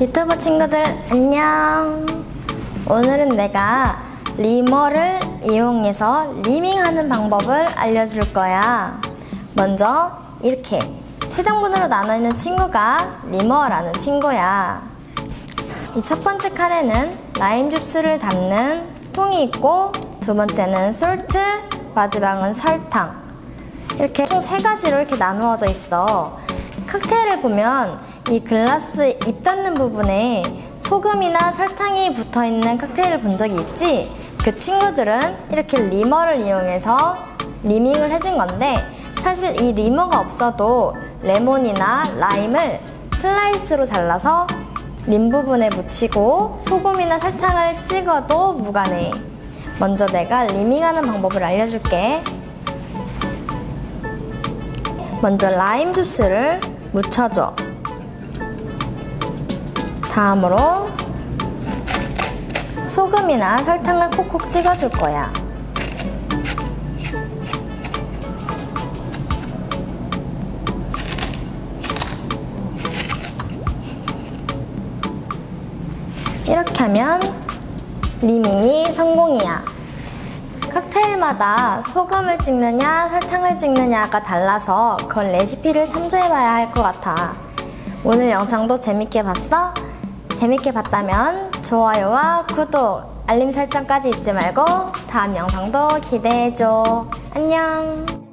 유튜브 친구들 안녕. 오늘은 내가 리머를 이용해서 리밍하는 방법을 알려줄 거야. 먼저 이렇게 세 등분으로 나눠 있는 친구가 리머라는 친구야. 이 첫 번째 칸에는 라임 주스를 담는 통이 있고 두 번째는 솔트 마지막은 설탕. 이렇게 총 세 가지로 이렇게 나누어져 있어. 칵테일을 보면 이 글라스 입 닫는 부분에 소금이나 설탕이 붙어 있는 칵테일을 본 적이 있지? 그 친구들은 이렇게 리머를 이용해서 리밍을 해준 건데 사실 이 리머가 없어도 레몬이나 라임을 슬라이스로 잘라서 림 부분에 묻히고 소금이나 설탕을 찍어도 무관해. 먼저 내가 리밍하는 방법을 알려줄게. 먼저 라임 주스를 묻혀줘. 다음으로 소금이나 설탕을 콕콕 찍어줄 거야. 이렇게 하면 리밍이 성공이야. 칵테일마다 소금을 찍느냐 설탕을 찍느냐가 달라서 그건 레시피를 참조해봐야 할 것 같아. 오늘 영상도 재밌게 봤어? 재밌게 봤다면 좋아요와 구독, 알림 설정까지 잊지 말고 다음 영상도 기대해줘. 안녕.